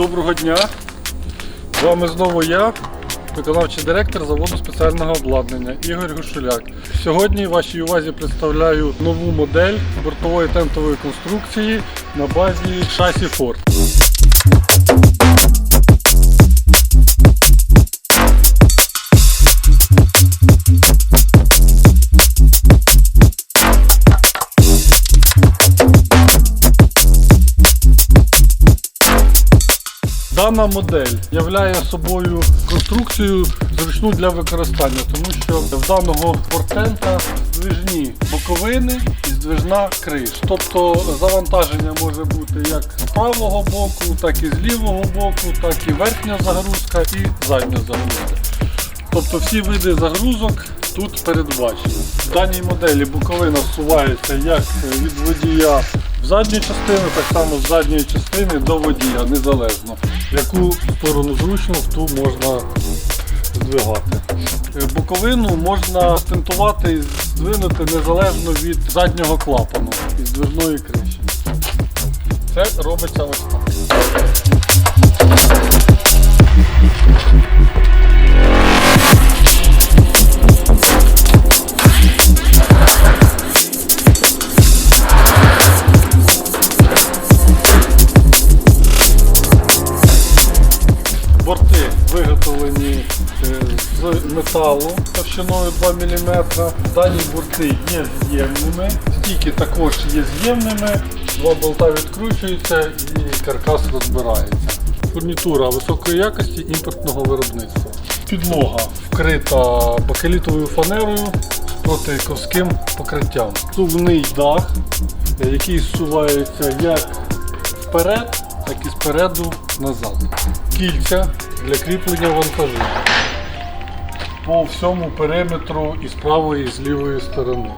Доброго дня! З вами знову я, виконавчий директор заводу спеціального обладнання Ігор Гушуляк. Сьогодні вашій увазі представляю нову модель бортової тентової конструкції на базі шасі Ford. Дана модель являє собою конструкцію зручну для використання, тому що в даного портента здвижні боковини і здвижна криш. Тобто завантаження може бути як з правого боку, так і з лівого боку, так і верхня загрузка і задня загрузка. Тобто всі види загрузок тут передбачені. В даній моделі боковина всувається як від водія в задню частину, так само з задньої частини до водія, незалежно. Яку сторону зручно, в ту можна здвигати. Е, Боковину можна тентувати і здвинути незалежно від заднього клапану і здвижної криші. Це робиться ось так. Борти виготовлені е, з металу товщиною 2 мм. Дані борти є з'ємними, стійки також є з'ємними, два болта відкручуються і каркас розбирається. Фурнітура високої якості імпортного виробництва. Підлога вкрита бакелітовою фанерою з протиковським покриттям. Сувний дах, е, який зсувається як вперед, так і спереду назад. Кільця для кріплення вантажу по всьому периметру і з правої, і з лівої сторони.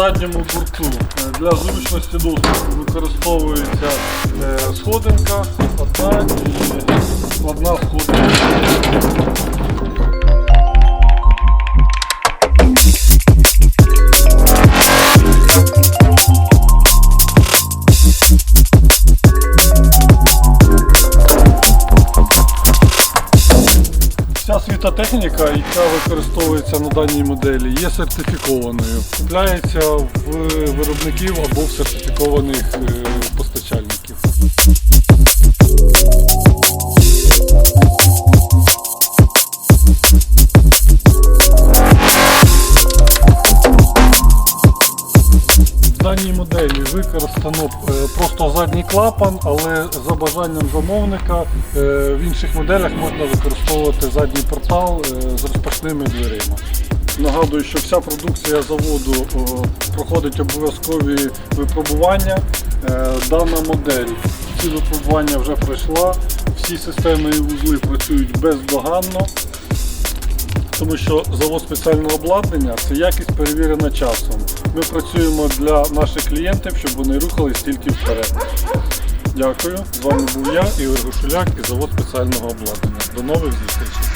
Задньому борту е, для зручності доступу використовується е, сходинка, одна і складна сходинка. Вся техніка, яка використовується на даній моделі, є сертифікованою. Купляється в виробників або в сертифікованих е, постачальників. Даній моделі використано е, просто задній клапан, але за бажанням замовника е, в інших моделях можна використовувати задній портал е, з розпашними дверима. Нагадую, що вся продукція заводу проходить обов'язкові випробування. Дана модель ці випробування вже пройшла, всі системи і вузли працюють бездоганно тому що завод спеціального обладнання це якість перевірена часом. Ми працюємо для наших клієнтів, щоб вони рухались тільки вперед. Дякую. З вами був я, Ігор Гушуляк і завод спеціального обладнання. До нових зустрічей.